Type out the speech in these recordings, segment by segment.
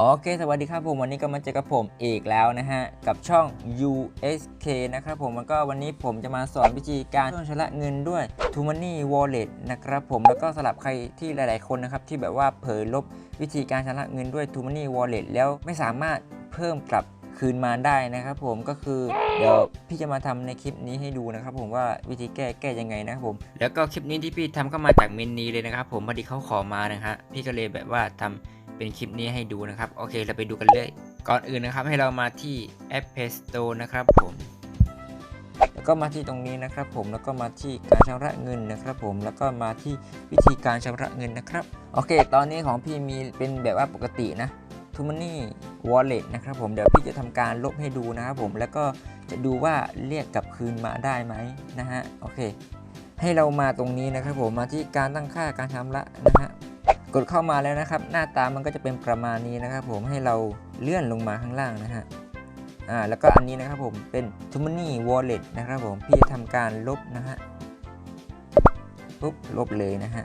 โอเค สวัสดีครับผม วันนี้ก็มาเจอกับผมอีกแล้วนะฮะ กับช่อง USK นะครับผมแล้วก็วันนี้ผมจะมาสอนวิธีการชำระเงินด้วย t o Money Wallet นะครับผมแล้วก็สำหรับใครที่หลาย ๆ คนนะครับ ที่แบบว่าเผยลบวิธีการชำระเงินด้วย t o Money Wallet แล้วไม่สามารถเพิ่มกลับคืนมาได้นะครับผมก็คือเดี๋ยวพี่จะมาทำในคลิปนี้ให้ดูนะครับผมว่าวิธีแก้แก้ยังไงนะครับผม แล้วก็คลิปนี้ที่พี่ทำก็มาจากเมนนี้เลยนะครับผมพอดีเขาขอมานะฮะพี่ก็เลยแบบว่าทำ เป็นคลิปนี้ให้ดูนะครับ โอเคเราไปดูกันเลย ก่อนอื่นนะครับให้เรามาที่แอป Play Store นะครับผมแล้วก็มาที่ตรงนี้นะครับ ผมแล้วก็มาที่การชำระเงินนะครับ ผมแล้วก็มาที่วิธีการชำระเงินนะครับ โอเค ตอนนี้ของพี่มีเป็นแบบว่าปกตินะ t o Money Wallet นะครับผมเดี๋ยวพี่จะทำการลบให้ดูนะครับผมแล้วก็จะดูว่าเรียกกลับคืนมาได้ไหมนะฮะโอเค ให้เรามาตรงนี้นะครับผมมาที่การตั้งค่าการชำระนะฮะ กดเข้ามาแล้วนะครับ หน้าตามันก็จะเป็นประมาณนี้นะครับ ผมให้เราเลื่อนลงมาข้างล่างนะฮะอ่าแล้วก็อันนี้นะครับผมเป็น t o m o n y Wallet นะครับผมพี่จะทำการลบนะฮะปุ๊บลบเลยนะฮะ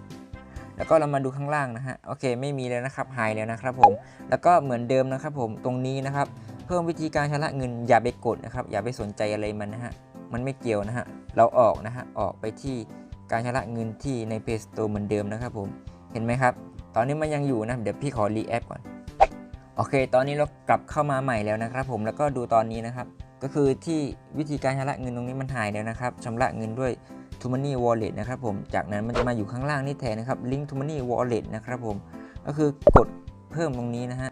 แล้วก็เรามาดูข้างล่างนะฮะโอเคไม่มีแล้วนะครับหายแล้วนะครับผมแล้วก็เหมือนเดิมนะครับผมตรงนี้นะครับ เพิ่มวิธีการชำระเงินอย่าไปกดนะครับอย่าไปสนใจอะไรมันนะฮะมันไม่เกี่ยวนะฮะเราออกนะฮะออกไปที่การชำระเงินที่ใน Play Store เหมือนเดิมนะครับผมเห็นไหมครับ ตอนนี้มันยังอยู่นะ เดี๋ยวพี่ขอรีแอปก่อน โอเค ตอนนี้เรากลับเข้ามาใหม่แล้วนะครับผม แล้วก็ดูตอนนี้นะครับ ก็คือที่วิธีการชำระเงินตรงนี้มันหายแล้วนะครับชำระเงินด้วย t o Money Wallet นะครับผม จากนั้นมันจะมาอยู่ข้างล่างนี่แทนนะครับ Link to Money Wallet นะครับผม ก็คือกดเพิ่มตรงนี้นะฮะ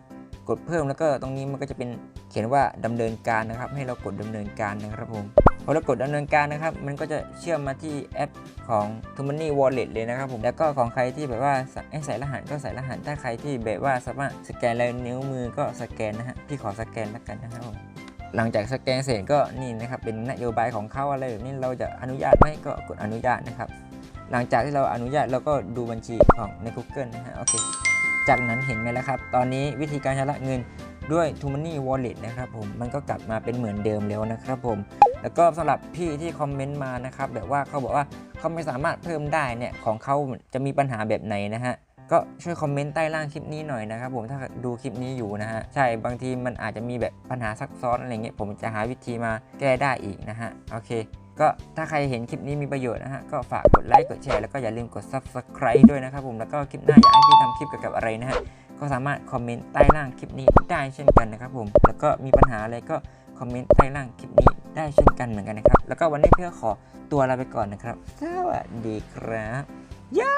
กดเพิ่มแล้วก็ตรงนี้มันก็จะเป็นเขียนว่าดำเนินการนะครับ ให้เรากดดำเนินการนะครับผม พอเรากดดำเนินการนะครับ มันก็จะเชื่อมมาที่แอปของ t o m o n y Wallet เลยนะครับผม แล้วก็ของใครที่แบบว่าใใส่รหัสก็ใส่รหัส ถ้าใครที่แบบว่าสามารถสแกนลายนิ้วมือก็สแกนนะฮะ พี่ขอสแกนแล้วกันนะครับผมหลังจากสแกนเสร็จก็นี่นะครับเป็นนโยบายของเขาอะไรแบบนี้เราจะอนุญาตไหมก็กดอนุญาตนะครับ หลังจากที่เราอนุญาตเราก็ดูบัญชีของใน Google นะฮะโอเค จากนั้นเห็นไหมแล้วครับ ตอนนี้วิธีการชำระเงิน ด้วย t o Money Wallet นะครับผมมันก็กลับมาเป็นเหมือนเดิมแล้วนะครับผมแล้วก็สำหรับพี่ที่คอมเมนต์มานะครับแบบว่าเขาบอกว่าเขาไม่สามารถเพิ่มได้เนี่ยของเขาจะมีปัญหาแบบไหนนะฮะก็ช่วยคอมเมนต์ใต้ล่างคลิปนี้หน่อยนะครับผมถ้าดูคลิปนี้อยู่นะฮะใช่บางทีมันอาจจะมีแบบปัญหาซับซ้อนอะไรเงี้ยผมจะหาวิธีมาแก้ได้อีกนะฮะโอเค ก็ถ้าใครเห็นคลิปนี้มีประโยชน์นะฮะก็ฝากกดไลค์กดแชร์แล้วก็อย่าลืมกด Subscribe ด้วยนะครับผมแล้วก็คลิปหน้าอยากให้พี่ทำคลิปเกี่ยวกับอะไรนะฮะ ก็สามารถคอมเมนต์ใต้ล่างคลิปนี้ได้เช่นกันนะครับผมแล้วก็มีปัญหาอะไรก็คอมเมนต์ใต้ล่างคลิปนี้ได้เช่นกันเหมือนกันนะครับ แล้วก็วันนี้เพื่อขอตัวลาไปก่อนนะครับ สวัสดีครับย่า